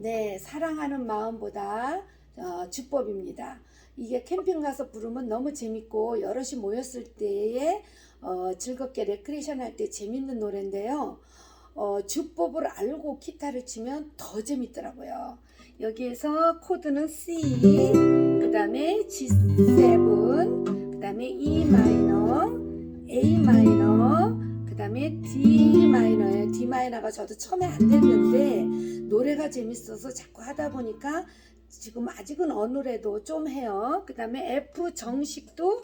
네, 사랑하는 마음보다 어, 주법입니다. 이게 캠핑 가서 부르면 너무 재밌고 여럿이 모였을 때에 어, 즐겁게 레크레이션 할 때 재밌는 노래인데요. 어, 주법을 알고 기타를 치면 더 재밌더라고요. 여기에서 코드는 C, 그 다음에 G7, 그 다음에 E 마이너, A 마이너, 그 다음에 D 마이너예요. D 마이너가 저도 처음에 안 됐는데 재밌어서 자꾸 하다 보니까 지금 아직은 어느 노래도 좀 해요. 그 다음에 F 정식도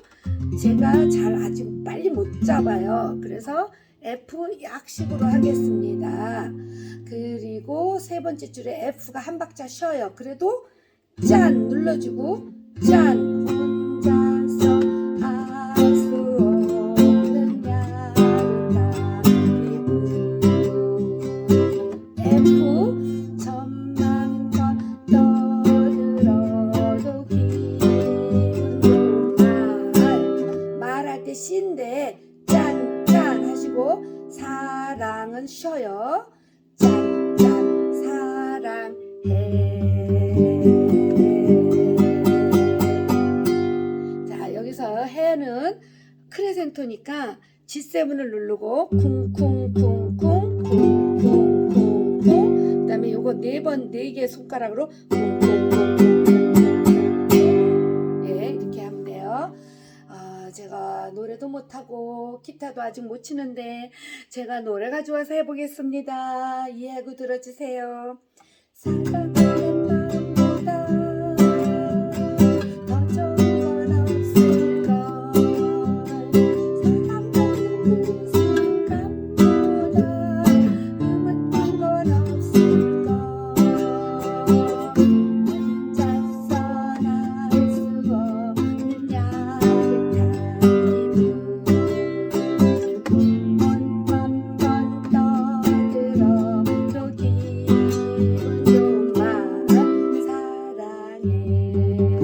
제가 잘 아직 빨리 못 잡아요. 그래서 F 약식으로 하겠습니다. 그리고 세 번째 줄에 F가 한 박자 쉬어요. 그래도 짠 눌러주고 짠 사랑은 쉬어요. 짠짠 사랑해. 자 여기서 해는 크레센토니까 G7을 누르고 쿵쿵쿵쿵 쿵쿵쿵쿵. 그 다음에 요거 네 번 네개 손가락으로 쿵쿵쿵쿵 제가 노래도 못하고 기타도 아직 못 치는데 제가 노래가 좋아서 해보겠습니다. 이해하고 들어주세요. 사랑하는